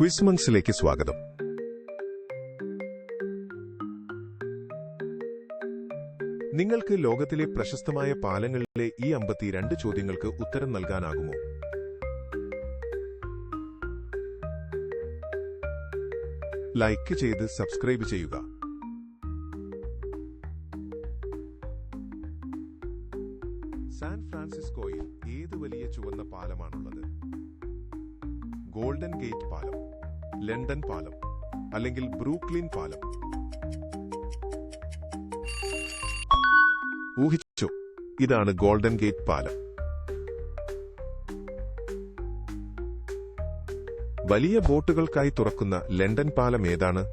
ക്വിസ്മങ്സിലേക്ക് സ്വാഗതം. നിങ്ങൾക്ക് ലോകത്തിലെ പ്രശസ്തമായ പാലങ്ങളിലെ ഈ അമ്പത്തിരണ്ട് ചോദ്യങ്ങൾക്ക് ഉത്തരം നൽകാനാകുമോ? ലൈക്ക് ചെയ്ത് സബ്സ്ക്രൈബ് ചെയ്യുക. സാൻ ഫ്രാൻസിസ്കോയിൽ ഏത് വലിയ ചുവന്ന പാലമാണുള്ളത്? ഗോൾഡൻ ഗേറ്റ് പാലം. ലണ്ടൻ പാലം അല്ലെങ്കിൽ ബ്രൂക്ലിൻ പാലം. ഊഹിച്ചു ഇതാണ് ഗോൾഡൻ ഗേറ്റ് പാലം. വലിയ ബോട്ടുകൾക്കായി തുറക്കുന്ന ലണ്ടൻ പാലം ഏതാണ്?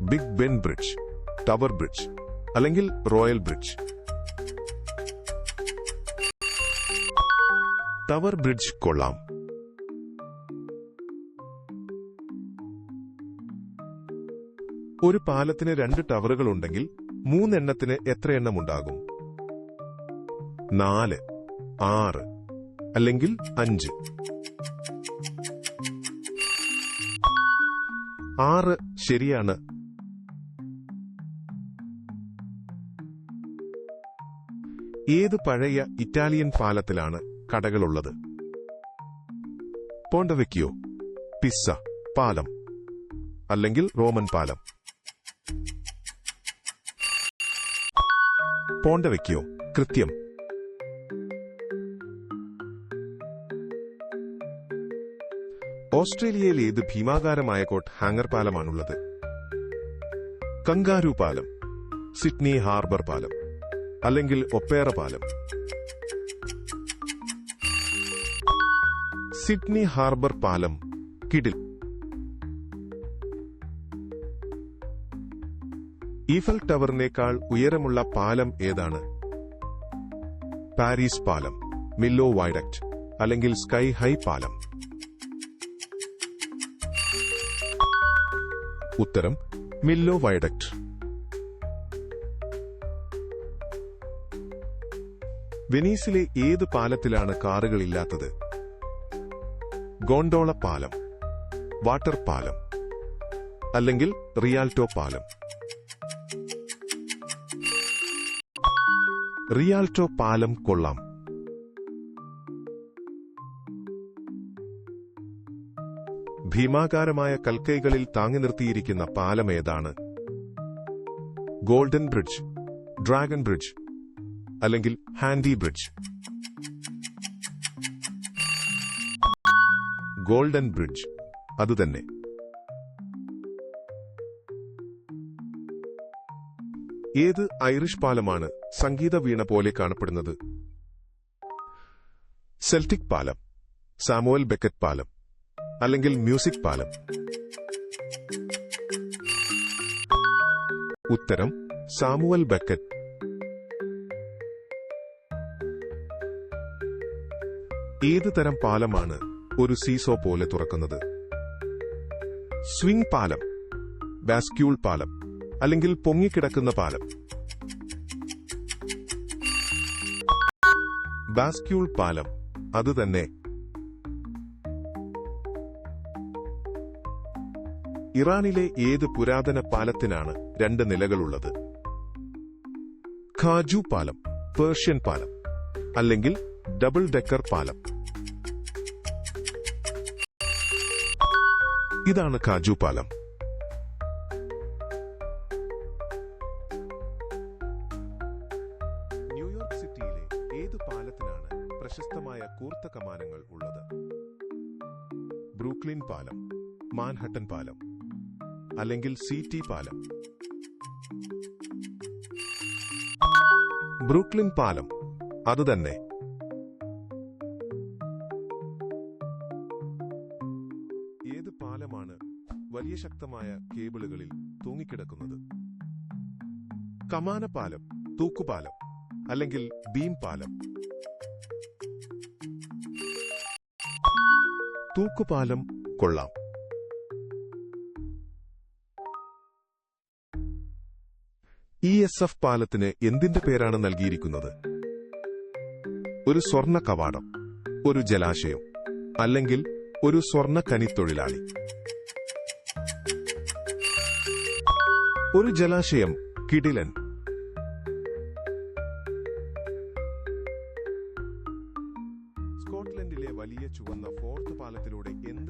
Big Ben bridge tower bridge അല്ലെങ്കിൽ റോയൽ ബ്രിഡ്ജ്. ടവർ ബ്രിഡ്ജ് കൊള്ളാം. ഒരു പാലത്തിന് രണ്ട് ടവറുകൾ ഉണ്ടെങ്കിൽ മൂന്നെണ്ണത്തിന് എത്ര എണ്ണം ഉണ്ടാകും നാല് ആറ് അല്ലെങ്കിൽ അഞ്ച്. ആറ് ശരിയാണ്. ഏത് പഴയ ഇറ്റാലിയൻ പാലത്തിലാണ് കടകളുള്ളത്? പോണ്ടവെക്കിയോ പിസ്സ പാലം അല്ലെങ്കിൽ റോമൻ പാലം. പോണ്ടവെക്കിയോ കൃത്യം. ഓസ്ട്രേലിയയിൽ ഏത് ഭീമാകാരമായ കോട്ട് ഹാങ്ങർ പാലമാണുള്ളത്? കങ്കാരു പാലം സിഡ്നി ഹാർബർ പാലം അല്ലെങ്കിൽ ഒപ്പേറ പാലം? സിഡ്നി ഹാർബർ പാലം കിഡിൽ ഈഫൽ ടവറിനേക്കാൾ ഉയരമുള്ള പാലം ഏതാണ്? പാരീസ് പാലം മില്ലോ വൈഡക്ട് അല്ലെങ്കിൽ സ്കൈ ഹൈ പാലം. ഉത്തരം മില്ലോ വൈഡക്ട് വെനീസിലെ ഏത് പാലത്തിലാണ് കാറുകളില്ലാത്തത്? ഗോണ്ടോള പാലം വാട്ടർ പാലം അല്ലെങ്കിൽ റിയാൽട്ടോ പാലം. റിയാൽട്ടോ പാലം കൊള്ളാം. ഭീമാകാരമായ കൽക്കൈകളിൽ താങ്ങി നിർത്തിയിരിക്കുന്ന പാലം ഏതാണ്? ഗോൾഡൻ ബ്രിഡ്ജ് ഡ്രാഗൺ ബ്രിഡ്ജ് അല്ലെങ്കിൽ ഹാൻഡി ബ്രിഡ്ജ്? ഗോൾഡൻ ബ്രിഡ്ജ് അതുതന്നെ ഏത് ഐറിഷ് പാലമാണ് സംഗീത വീണ പോലെ കാണപ്പെടുന്നത്? സെൽറ്റിക് പാലം സാമുവൽ ബെക്കറ്റ് പാലം അല്ലെങ്കിൽ മ്യൂസിക് പാലം. ഉത്തരം സാമുവൽ ബെക്കറ്റ്. ഏത് തരം പാലമാണ് ഒരു സീസോ പോലെ തുറക്കുന്നത്? സ്വിംഗ് പാലം ബാസ്ക്യൂൾ പാലം അല്ലെങ്കിൽ പൊങ്ങിക്കിടക്കുന്ന പാലം. ബാസ്ക്യൂൾ പാലം അതുതന്നെ ഇറാനിലെ ഏത് പുരാതന പാലത്തിനാണ് രണ്ട് നിലകളുള്ളത്? ഖാജു പാലം പേർഷ്യൻ പാലം അല്ലെങ്കിൽ ഡബിൾ ഡെക്കർ പാലം. ഇതാണ് ഖാജു പാലം. പ്രശസ്തമായ കൂർത്ത കമാനങ്ങൾ ഉള്ളത്. ബ്രൂക്ലിൻ പാലം മാൻഹട്ടൻ പാലം അല്ലെങ്കിൽ സിറ്റി പാലം. ബ്രൂക്ലിൻ പാലം അതുതന്നെ ഏത് പാലമാണ് വലിയ ശക്തമായ കേബിളുകളിൽ തൂങ്ങിക്കിടക്കുന്നത്? കമാനപാലം തൂക്കുപാലം അല്ലെങ്കിൽ ബീം പാലം തൂക്കുപാലം കൊള്ളാം. ഇ എസ് എഫ് പാലത്തിന് എന്തിന്റെ പേരാണ് നൽകിയിരിക്കുന്നത്? ഒരു സ്വർണ കവാടം ഒരു ജലാശയം അല്ലെങ്കിൽ ഒരു സ്വർണ കനിത്തൊഴിലാളി ഒരു ജലാശയം കിടിലൻ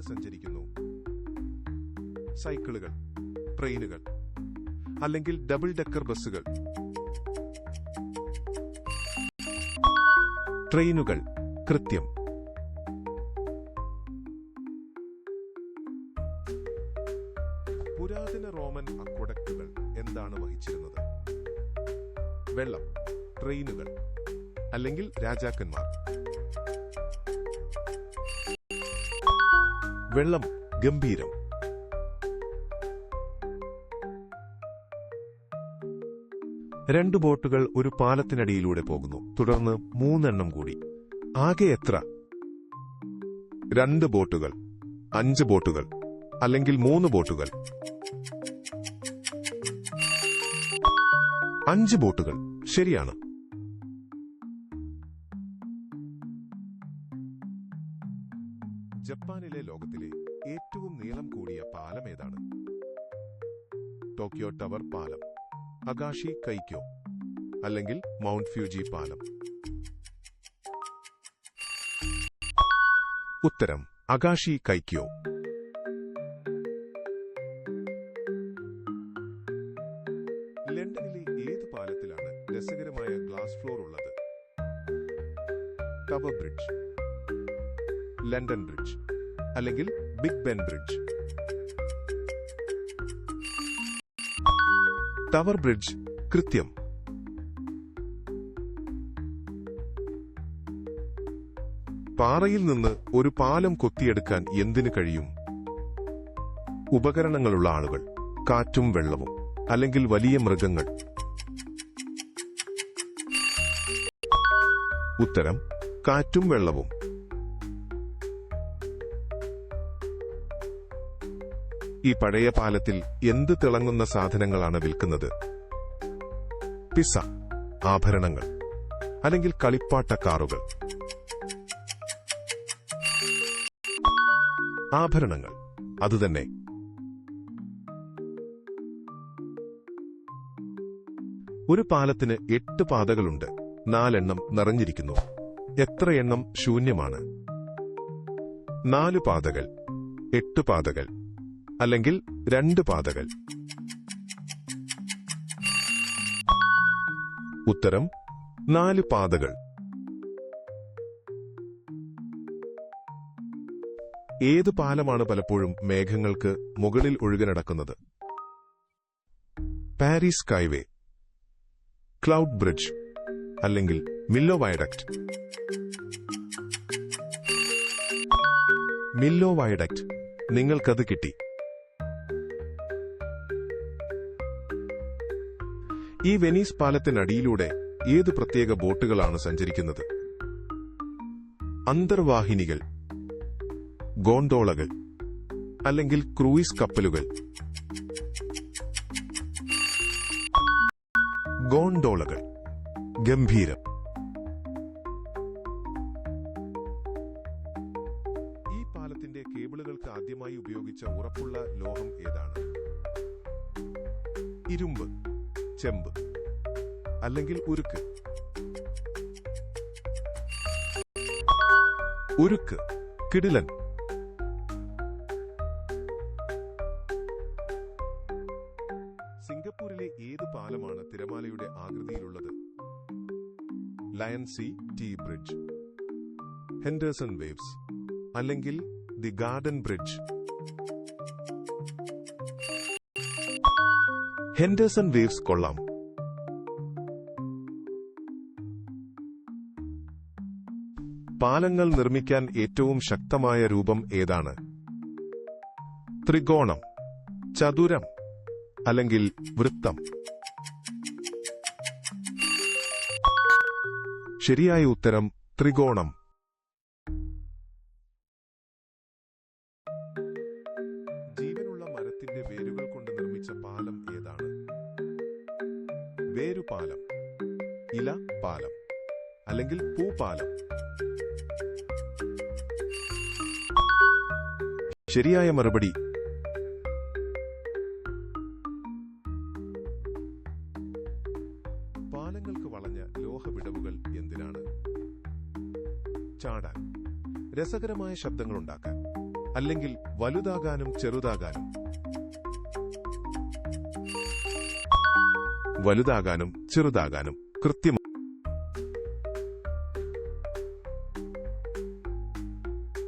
സഞ്ചരിക്കുന്നു. സൈക്കിളുകൾ ട്രെയിനുകൾ അല്ലെങ്കിൽ ഡബിൾ ഡെക്കർ ബസ്സുകൾ. ട്രെയിനുകൾ കൃത്യം. പുരാതന റോമൻ അക്വഡക്റ്റുകൾ എന്താണ് വഹിച്ചിരുന്നത്? വെള്ളം ട്രെയിനുകൾ അല്ലെങ്കിൽ രാജാക്കന്മാർ. വെള്ളം ഗംഭീരം. രണ്ട് ബോട്ടുകൾ ഒരു പാലത്തിനടിയിലൂടെ പോകുന്നു. തുടർന്ന് മൂന്നെണ്ണം കൂടി. ആകെ എത്ര? രണ്ട് ബോട്ടുകൾ അഞ്ച് ബോട്ടുകൾ അല്ലെങ്കിൽ മൂന്ന് ബോട്ടുകൾ? അഞ്ച് ബോട്ടുകൾ. ശരിയാണ്. ടോക്കിയോ ടവർ പാലം? അകാശി കൈക്കോ? അല്ലെങ്കിൽ മൗണ്ട് ഫ്യൂജി പാലം? ഉത്തരം അകാശി കൈക്കോ. ലണ്ടനിലെ ഏത് പാലത്തിലാണ് രസകരമായ ഗ്ലാസ് ഫ്ലോർ ഉള്ളത്? Tower bridge. London bridge. അല്ലെങ്കിൽ Big Ben bridge. Tower bridge. കൃത്യം. പാറയിൽ നിന്ന് ഒരു പാലം കൊത്തിയെടുക്കാൻ എന്തിനു കഴിയും? ഉപകരണങ്ങളുള്ള ആളുകൾ കാറ്റും വെള്ളവും അല്ലെങ്കിൽ വലിയ മൃഗങ്ങൾ. ഉത്തരം കാറ്റും വെള്ളവും. ഈ പഴയ പാലത്തിൽ എന്ത് തിളങ്ങുന്ന സാധനങ്ങളാണ് വിൽക്കുന്നത്? പിസ ആഭരണങ്ങൾ അല്ലെങ്കിൽ കളിപ്പാട്ട കാറുകൾ. ആഭരണങ്ങൾ അതുതന്നെ ഒരു പാലത്തിന് എട്ട് പാതകളുണ്ട്. നാലെണ്ണം നിറഞ്ഞിരിക്കുന്നു. എത്ര എണ്ണം ശൂന്യമാണ്? നാലു പാതകൾ എട്ട് പാതകൾ. അല്ലെങ്കിൽ രണ്ട് പാതകൾ. ഉത്തരം നാല് പാതകൾ. ഏത് പാലമാണ് പലപ്പോഴും മേഘങ്ങൾക്ക് മുകളിൽ ഒഴുകി നടക്കുന്നത് പാരീസ് സ്കൈവേ ക്ലൗഡ് ബ്രിഡ്ജ് അല്ലെങ്കിൽ മില്ലോ വയഡക്ട് മില്ലോ വയഡക്ട് നിങ്ങൾക്കത് കിട്ടി. ഈ വെനീസ് പാലത്തിനടിയിലൂടെ ഏത് പ്രത്യേക ബോട്ടുകളാണ് സഞ്ചരിക്കുന്നത്? അന്തർവാഹിനികൾ ഗോണ്ടോളകൾ അല്ലെങ്കിൽ ക്രൂയിസ് കപ്പലുകൾ. ഗോണ്ടോളകൾ ഗംഭീരം. ഈ പാലത്തിന്റെ കേബിളുകൾക്ക് ആദ്യമായി ഉപയോഗിച്ച ഉറപ്പുള്ള ലോഹം ഏതാണ്? ഇരുമ്പ്. ചെമ്പ് അല്ലെങ്കിൽ ഉരുക്ക്. ഉരുക്ക് കിടിലൻ. സിംഗപ്പൂരിലെ ഏത് പാലമാണ് തിരമാലയുടെ ആകൃതിയിലുള്ളത്? Lion C T bridge. Henderson waves. അല്ലെങ്കിൽ the garden bridge. Henderson waves കൊള്ളാം. പാലങ്ങൾ നിർമ്മിക്കാൻ ഏറ്റവും ശക്തമായ രൂപം ഏതാണ്? ത്രികോണം ചതുരം അല്ലെങ്കിൽ വൃത്തം. ശരിയായ ഉത്തരം ത്രികോണം. ജീവനുള്ള മരത്തിന്റെ വേരുകൾ കൊണ്ട് നിർമ്മിച്ച പാലം വേരുപാലം ഇല പാലം അല്ലെങ്കിൽ പൂപാലം. ശരിയായ മറുപടി. പാലങ്ങൾക്ക് വളഞ്ഞ ലോഹവിടവുകൾ എന്തിനാണ്? ചാടാൻ രസകരമായ ശബ്ദങ്ങൾ ഉണ്ടാക്കാൻ അല്ലെങ്കിൽ വലുതാകാനും ചെറുതാകാനും. വലുതാകാനും ചെറുതാകാനും കൃത്യം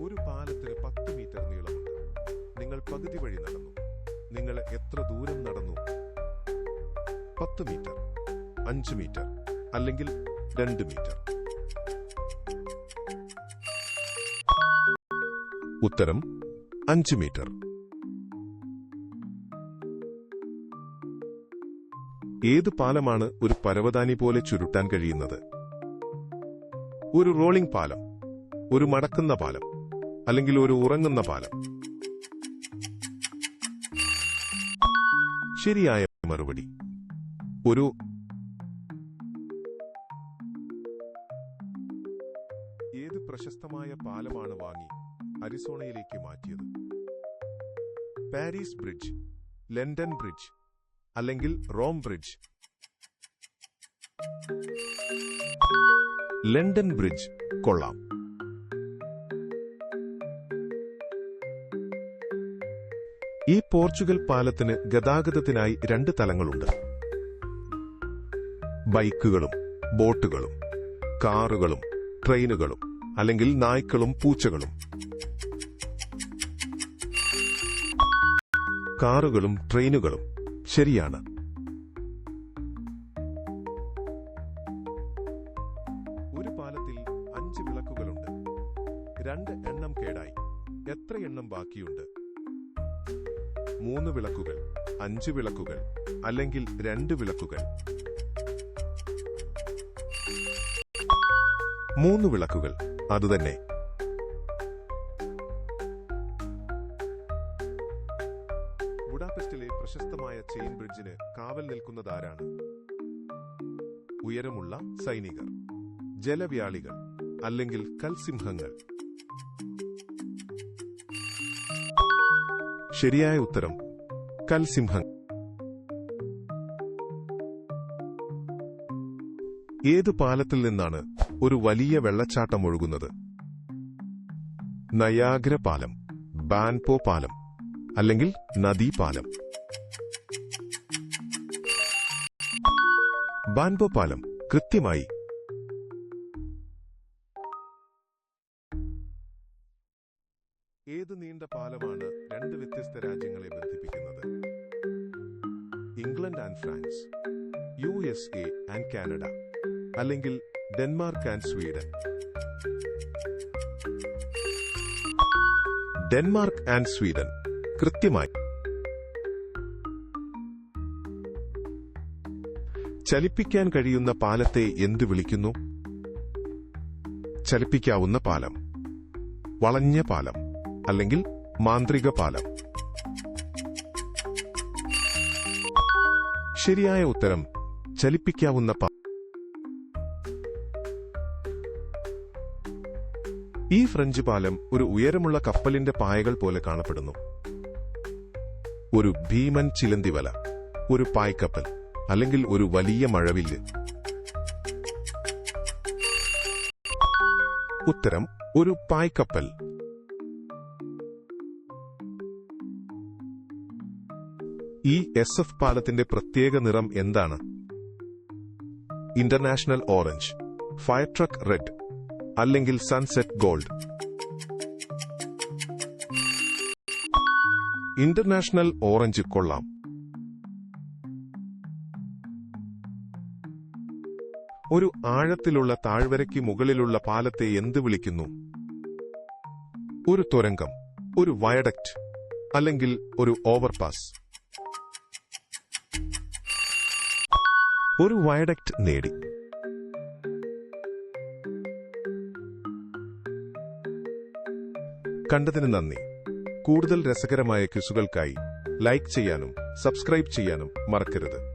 ഒരു പാലത്തിന് പത്ത് മീറ്റർ നീളമുണ്ട്. നിങ്ങൾ പകുതി വഴി നടന്നു. നിങ്ങൾ എത്ര ദൂരം നടന്നു? പത്ത് മീറ്റർ അഞ്ച് മീറ്റർ അല്ലെങ്കിൽ രണ്ട് മീറ്റർ. ഉത്തരം അഞ്ച് മീറ്റർ. ഏത് പാലമാണ് ഒരു പരവതാനി പോലെ ചുരുട്ടാൻ കഴിയുന്നത്? ഒരു റോളിംഗ് പാലം ഒരു മടക്കുന്ന പാലം അല്ലെങ്കിൽ ഒരു ഉറങ്ങുന്ന പാലം. ശരിയായ മറുപടി. ഒരു ഏത് പ്രശസ്തമായ പാലമാണ് വാങ്ങി അരിസോണയിലേക്ക് മാറ്റിയത്? പാരീസ് ബ്രിഡ്ജ് ലണ്ടൻ ബ്രിഡ്ജ് അല്ലെങ്കിൽ റോം ബ്രിഡ്ജ്. London bridge. കൊള്ളാം. ഈ പോർച്ചുഗൽ പാലത്തിന് ഗതാഗതത്തിനായി രണ്ട് തലങ്ങളുണ്ട്. ബൈക്കുകളും ബോട്ടുകളും കാറുകളും ട്രെയിനുകളും അല്ലെങ്കിൽ നായ്ക്കളും പൂച്ചകളും. കാറുകളും ട്രെയിനുകളും ശരിയാണ്. ഒരു പാലത്തിൽ അഞ്ച് വിളക്കുകളുണ്ട്. രണ്ട് എണ്ണം കേടായി. എത്ര എണ്ണം ബാക്കിയുണ്ട്? മൂന്ന് വിളക്കുകൾ അഞ്ച് വിളക്കുകൾ അല്ലെങ്കിൽ രണ്ട് വിളക്കുകൾ? മൂന്ന് വിളക്കുകൾ അതുതന്നെ ആരാണ് ഉയരമുള്ള സൈനികർ ജലവ്യാളികൾ അല്ലെങ്കിൽ കൽസിംഹങ്ങൾ. ശരിയായ ഉത്തരം കൽസിംഹങ്ങൾ. ഏത് പാലത്തിൽ നിന്നാണ് ഒരു വലിയ വെള്ളച്ചാട്ടം ഒഴുകുന്നത്? നയാഗ്ര പാലം ബാൻപോ പാലം അല്ലെങ്കിൽ നദീപാലം ബാൻപോ പാലം കൃത്യമായി. ഏത് നീണ്ട പാലമാണ് രണ്ട് വ്യത്യസ്ത രാജ്യങ്ങളെ ബന്ധിപ്പിക്കുന്നത്? England and France U S A and Canada അല്ലെങ്കിൽ Denmark and Sweden. Denmark and Sweden കൃത്യമായി. ചലിപ്പിക്കാൻ കഴിയുന്ന പാലത്തെ എന്തു വിളിക്കുന്നു? ചലിപ്പിക്കാവുന്ന പാലം. വളഞ്ഞ പാലം അല്ലെങ്കിൽ മാന്ത്രിക പാലം. ശരിയായ ഉത്തരം ചലിപ്പിക്കാവുന്ന പാലം ഈ ഫ്രഞ്ച് പാലം ഒരു ഉയരമുള്ള കപ്പലിന്റെ പായകൾ പോലെ കാണപ്പെടുന്നു. ഒരു ഭീമൻ ചിലന്തിവല ഒരു പായ്ക്കപ്പൽ. അല്ലെങ്കിൽ ഒരു വലിയ മഴവില്ല്. ഉത്തരം ഒരു പായ്ക്കപ്പൽ. ഈ എസ് എഫ് പാലത്തിന്റെ പ്രത്യേക നിറം എന്താണ്? International orange fire truck red അല്ലെങ്കിൽ സൺസെറ്റ് ഗോൾഡ്. ഇന്റർനാഷണൽ ഓറഞ്ച് കൊള്ളാം. ഒരു ആഴത്തിലുള്ള താഴ്വരയ്ക്ക് മുകളിലുള്ള പാലത്തെ എന്ത് വിളിക്കുന്നു? ഒരു തുരങ്കം ഒരു വയഡക്റ്റ് അല്ലെങ്കിൽ ഒരു ഓവർപാസ്. ഒരു വയഡക്റ്റ് നേടി. കണ്ടതിന് നന്ദി. കൂടുതൽ രസകരമായ ക്വിസുകൾക്കായി ലൈക്ക് ചെയ്യാനും സബ്സ്ക്രൈബ് ചെയ്യാനും മറക്കരുത്.